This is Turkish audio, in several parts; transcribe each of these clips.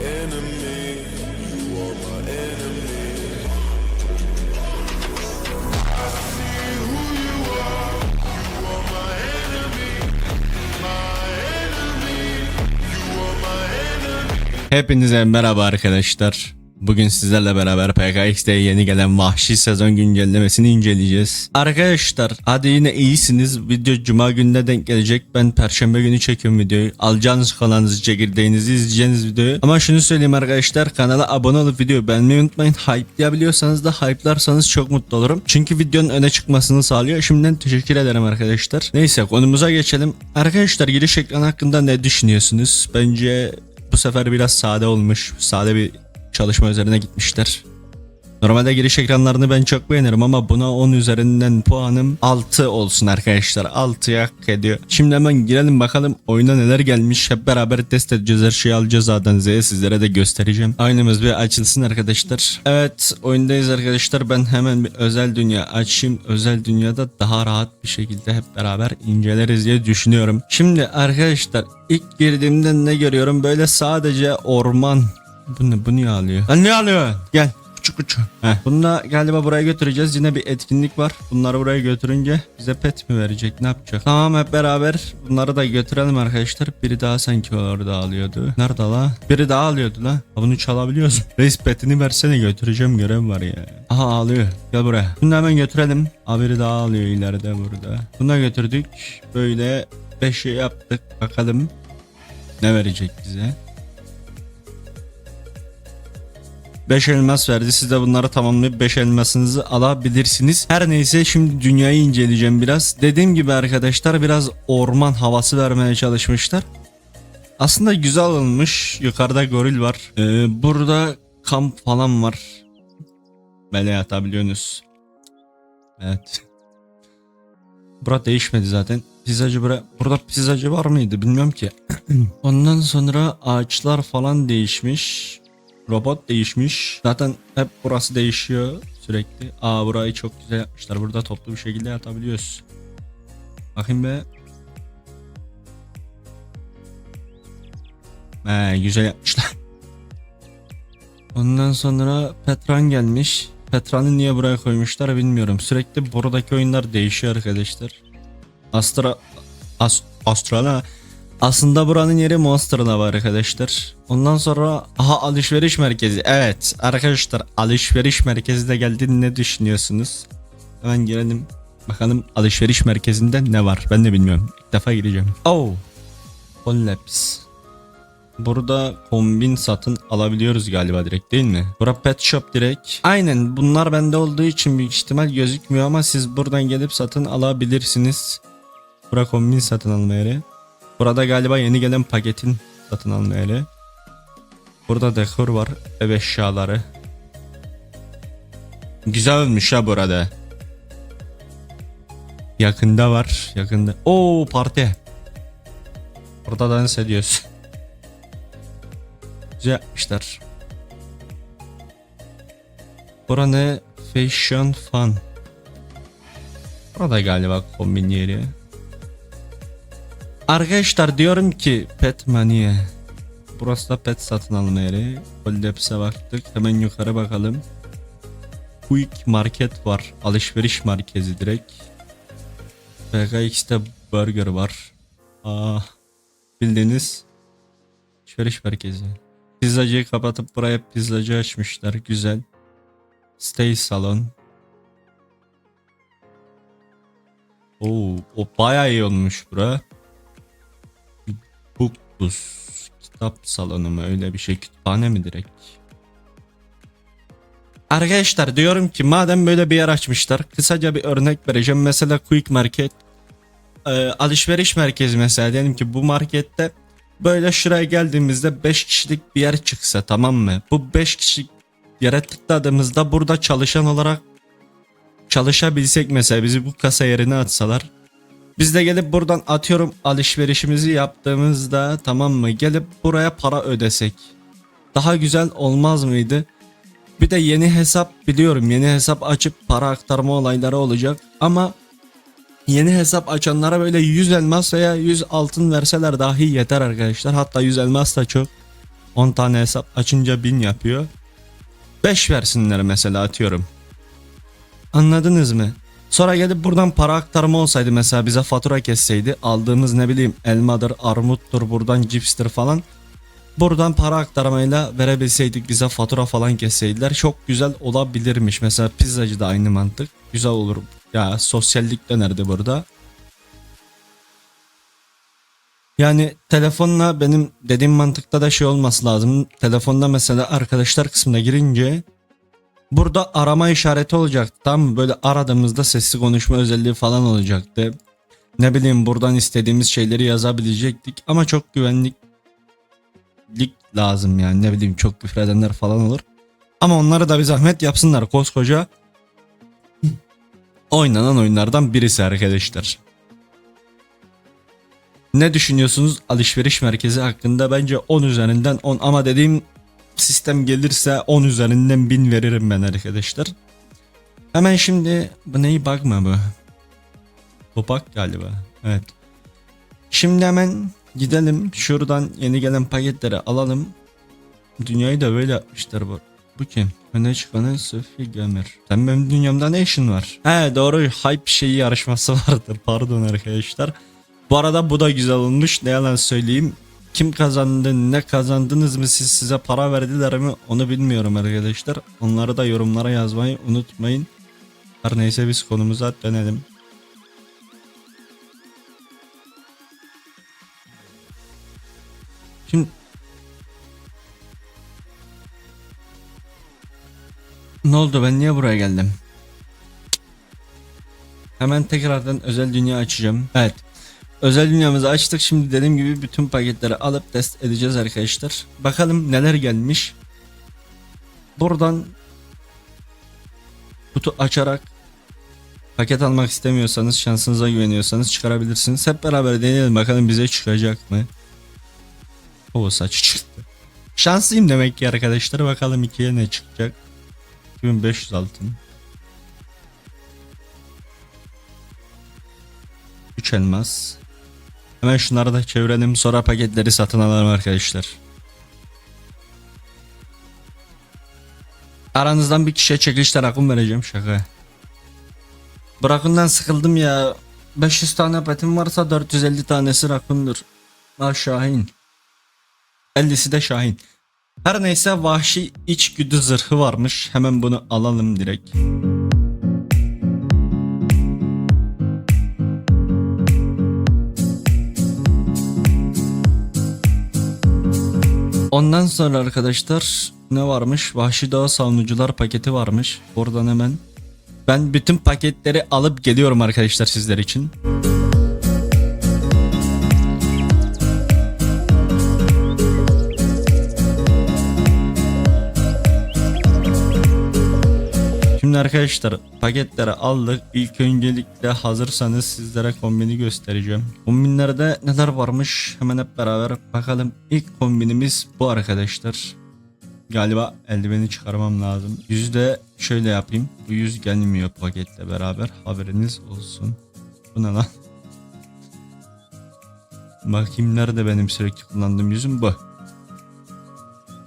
enemy. You. Hepinize merhaba arkadaşlar. Bugün sizlerle beraber PKX'de yeni gelen vahşi sezon güncellemesini inceleyeceğiz. Arkadaşlar hadi yine iyisiniz. Video cuma gününe denk gelecek. Ben perşembe günü çekiyorum videoyu. Alacağınız kanalınızı çekirdeğinizi izleyeceğiniz videoyu. Ama şunu söyleyeyim arkadaşlar kanala abone olup videoyu beğenmeyi unutmayın. Hype'layabiliyorsanız da hype'larsanız çok mutlu olurum. Çünkü videonun öne çıkmasını sağlıyor. Şimdiden teşekkür ederim arkadaşlar. Neyse konumuza geçelim. Arkadaşlar giriş ekranı hakkında ne düşünüyorsunuz? Bence bu sefer biraz sade olmuş. Sade bir çalışma üzerine gitmişler. Normalde giriş ekranlarını ben çok beğenirim ama buna 10 üzerinden puanım 6 olsun arkadaşlar. 6'ya hak ediyor. Şimdi hemen girelim bakalım oyuna neler gelmiş. Hep beraber test edeceğiz. Her şeyi alacağız A'dan Z'ye sizlere de göstereceğim. Aynımız bir açılsın arkadaşlar. Evet oyundayız arkadaşlar. Ben hemen bir özel dünya açayım. Özel dünyada daha rahat bir şekilde hep beraber inceleriz diye düşünüyorum. Şimdi arkadaşlar ilk girdiğimde ne görüyorum? Böyle sadece orman bu ne? Bu niye alıyor? Lan niye alıyor? Gel. Küçük küçük. Heh. Bunu da galiba buraya götüreceğiz. Yine bir etkinlik var. Bunları buraya götürünce bize pet mi verecek? Ne yapacak? Tamam hep beraber bunları da götürelim arkadaşlar. Biri daha sanki orada alıyordu. Nerede la? Biri daha alıyordu la. Bunu çalabiliyoruz. Reis petini versene götüreceğim görev var ya. Aha alıyor. Gel buraya. Bunu da hemen götürelim. Ha biri daha alıyor ileride burada. Bunu da götürdük. Böyle 5 şey yaptık. Bakalım ne verecek bize. 5 elmas verdi. Siz de bunları tamamlayıp 5 elmasınızı alabilirsiniz. Her neyse şimdi dünyayı inceleyeceğim biraz. Dediğim gibi arkadaşlar biraz orman havası vermeye çalışmışlar. Aslında güzel olmuş. Yukarıda goril var. Ee, burada kamp falan var. Böyle yatabiliyorsunuz. Evet. Bura değişmedi zaten. Pizzacı bura, burada pizzacı var mıydı bilmiyorum ki. Ondan sonra ağaçlar falan değişmiş. Robot değişmiş. Zaten hep burası değişiyor sürekli. Aa burayı çok güzel yapmışlar. Burada toplu bir şekilde yatabiliyoruz. Bakayım be. He güzel yapmışlar. Ondan sonra Petran gelmiş. Petran'ı niye buraya koymuşlar bilmiyorum. Sürekli buradaki oyunlar değişiyor arkadaşlar. Astra As, Astrala aslında buranın yeri Monster'da var arkadaşlar. Ondan sonra aha alışveriş merkezi. Evet arkadaşlar alışveriş merkezi de geldi. Ne düşünüyorsunuz? Hemen girelim. Bakalım alışveriş merkezinde ne var? Ben de bilmiyorum. İlk defa gireceğim. Oh. Collapse. Burada kombin satın alabiliyoruz galiba direkt değil mi? Bura pet shop direkt. Aynen bunlar bende olduğu için büyük ihtimal gözükmüyor ama siz buradan gelip satın alabilirsiniz. Bura kombin satın alma yeri. Burada galiba yeni gelen paketin satın alma. Burada dekor var. Ev eşyaları. Güzel olmuş ha burada. Yakında var. Yakında. Oo parti. Burada dans ediyoruz. Güzel yapmışlar. Bura ne? Fashion Fun. Burada galiba kombin yeri. Arkadaşlar diyorum ki Pet Mania. Burası da pet satın alma yeri. Collapse'e baktık. Hemen yukarı bakalım. Quick Market var. Alışveriş merkezi direkt. PKX'te burger var. Aa, bildiğiniz alışveriş merkezi. Pizzacıyı kapatıp buraya pizzacı açmışlar. Güzel. Stay salon. Oo, o bayağı iyi olmuş bura. Bookus. Kitap salonu mu öyle bir şey kütüphane mi direkt? Arkadaşlar diyorum ki madem böyle bir yer açmışlar kısaca bir örnek vereceğim. Mesela Quick Market e, alışveriş merkezi mesela diyelim ki bu markette böyle şuraya geldiğimizde 5 kişilik bir yer çıksa tamam mı? Bu 5 kişilik yere tıkladığımızda burada çalışan olarak çalışabilsek mesela bizi bu kasa yerine atsalar biz de gelip buradan atıyorum alışverişimizi yaptığımızda tamam mı gelip buraya para ödesek daha güzel olmaz mıydı? Bir de yeni hesap biliyorum yeni hesap açıp para aktarma olayları olacak ama yeni hesap açanlara böyle 100 elmas veya 100 altın verseler dahi yeter arkadaşlar hatta 100 elmas da çok. 10 tane hesap açınca 1000 yapıyor. 5 versinler mesela atıyorum. Anladınız mı? Sonra gelip buradan para aktarma olsaydı mesela bize fatura kesseydi aldığımız ne bileyim elmadır, armuttur, buradan cipstir falan. Buradan para aktarmayla verebilseydik bize fatura falan kesseydiler çok güzel olabilirmiş. Mesela pizzacı da aynı mantık. Güzel olur. Ya sosyallik dönerdi burada. Yani telefonla benim dediğim mantıkta da şey olması lazım. Telefonda mesela arkadaşlar kısmına girince burada arama işareti olacaktı. Tam böyle aradığımızda sesli konuşma özelliği falan olacaktı. Ne bileyim buradan istediğimiz şeyleri yazabilecektik ama çok güvenliklik lazım yani ne bileyim çok küfredenler falan olur. Ama onları da bir zahmet yapsınlar koskoca oynanan oyunlardan birisi arkadaşlar. Ne düşünüyorsunuz alışveriş merkezi hakkında? Bence 10 üzerinden 10 ama dediğim sistem gelirse 10 üzerinden 1000 veririm ben arkadaşlar. Hemen şimdi bu neyi bakma bu? Topak galiba. Evet. Şimdi hemen gidelim şuradan yeni gelen paketleri alalım. Dünyayı da böyle yapmışlar bu. Bu kim? Öne çıkanı Sophie Gamer. Sen benim dünyamda ne işin var? He doğru hype şeyi yarışması vardır. Pardon arkadaşlar. Bu arada bu da güzel olmuş. Ne yalan söyleyeyim. Kim kazandı, ne kazandınız mı siz size para verdiler mi onu bilmiyorum arkadaşlar. Onları da yorumlara yazmayı unutmayın. Her neyse biz konumuza dönelim. Şimdi Ne oldu ben niye buraya geldim? Hemen tekrardan özel dünya açacağım. Evet. Özel dünyamızı açtık. Şimdi dediğim gibi bütün paketleri alıp test edeceğiz arkadaşlar. Bakalım neler gelmiş. Buradan kutu açarak paket almak istemiyorsanız şansınıza güveniyorsanız çıkarabilirsiniz. Hep beraber deneyelim bakalım bize çıkacak mı? O saç çıktı. Şanslıyım demek ki arkadaşlar. Bakalım ikiye ne çıkacak. 2500 altın. 3 elmas. Hemen şunları da çevirelim sonra paketleri satın alalım arkadaşlar. Aranızdan bir kişiye çekilişten akım vereceğim şaka. Bırakından sıkıldım ya. 500 tane petim varsa 450 tanesi rakundur. Ha Şahin. 50'si de Şahin. Her neyse vahşi içgüdü zırhı varmış. Hemen bunu alalım direkt. Ondan sonra arkadaşlar ne varmış? Vahşi Dağ Savunucular paketi varmış. Oradan hemen ben bütün paketleri alıp geliyorum arkadaşlar sizler için. Arkadaşlar paketleri aldık. İlk öncelikle hazırsanız sizlere kombini göstereceğim. Kombinlerde neler varmış hemen hep beraber bakalım. İlk kombinimiz bu arkadaşlar. Galiba eldiveni çıkarmam lazım. Yüzde şöyle yapayım. Bu yüz gelmiyor paketle beraber. Haberiniz olsun. Bu ne lan? Bakayım nerede benim sürekli kullandığım yüzüm bu.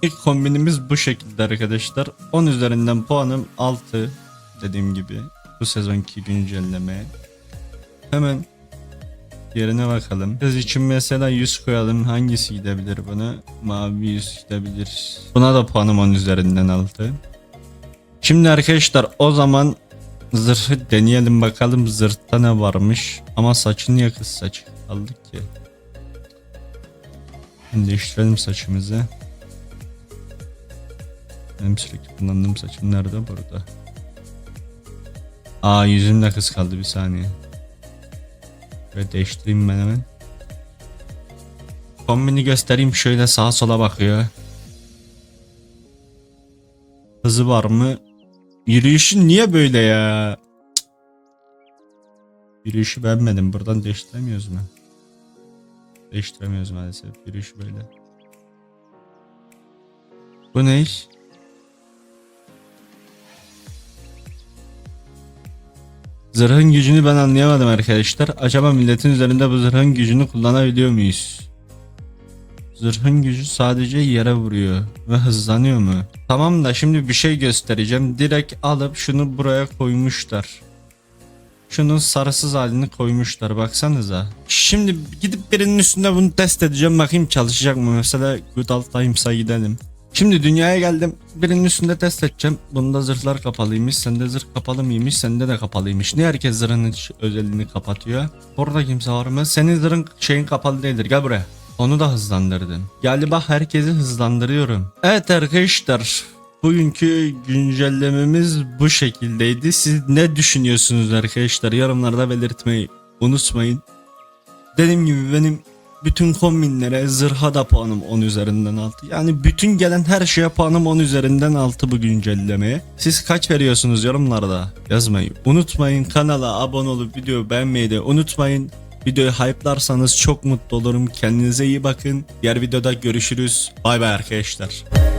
İlk kombinimiz bu şekilde arkadaşlar. 10 üzerinden puanım 6 dediğim gibi. Bu sezonki güncelleme. Hemen yerine bakalım. Kız için mesela 100 koyalım. Hangisi gidebilir buna? Mavi 100 gidebilir. Buna da puanım 10 üzerinden 6. Şimdi arkadaşlar o zaman zırhı deneyelim bakalım zırhta ne varmış. Ama saçı niye kız saçı aldık ki? Şimdi değiştirelim saçımızı. Benim sürekli kullandığım saçım nerede? Burada. Aa yüzümde kız kaldı bir saniye. Böyle değiştireyim ben hemen. Kombini göstereyim şöyle sağa sola bakıyor. Hızı var mı? Yürüyüşü niye böyle ya? Yürüyüşü beğenmedim. Buradan değiştiremiyoruz mu? Değiştiremiyoruz maalesef. Yürüyüşü böyle. Bu ne iş? Zırhın gücünü ben anlayamadım arkadaşlar. Acaba milletin üzerinde bu zırhın gücünü kullanabiliyor muyuz? Zırhın gücü sadece yere vuruyor ve hızlanıyor mu? Tamam da şimdi bir şey göstereceğim. Direkt alıp şunu buraya koymuşlar. Şunun sarısız halini koymuşlar baksanıza. Şimdi gidip birinin üstünde bunu test edeceğim bakayım çalışacak mı? Mesela Good Old gidelim. Şimdi dünyaya geldim. Birinin üstünde test edeceğim. Bunda zırhlar kapalıymış. Sende zırh kapalı mıymış? Sende de kapalıymış. Niye herkes zırhın özelliğini kapatıyor? Orada kimse var mı? Senin zırhın şeyin kapalı değildir. Gel buraya. Onu da hızlandırdım. Galiba herkesi hızlandırıyorum. Evet arkadaşlar. Bugünkü güncellememiz bu şekildeydi. Siz ne düşünüyorsunuz arkadaşlar? Yorumlarda belirtmeyi unutmayın. Dediğim gibi benim bütün kombinlere zırha da puanım 10 üzerinden 6. Yani bütün gelen her şeye puanım 10 üzerinden 6 bu güncellemeye. Siz kaç veriyorsunuz yorumlarda? Yazmayı unutmayın. Kanala abone olup videoyu beğenmeyi de unutmayın. Videoyu hype'larsanız çok mutlu olurum. Kendinize iyi bakın. Diğer videoda görüşürüz. Bay bay arkadaşlar.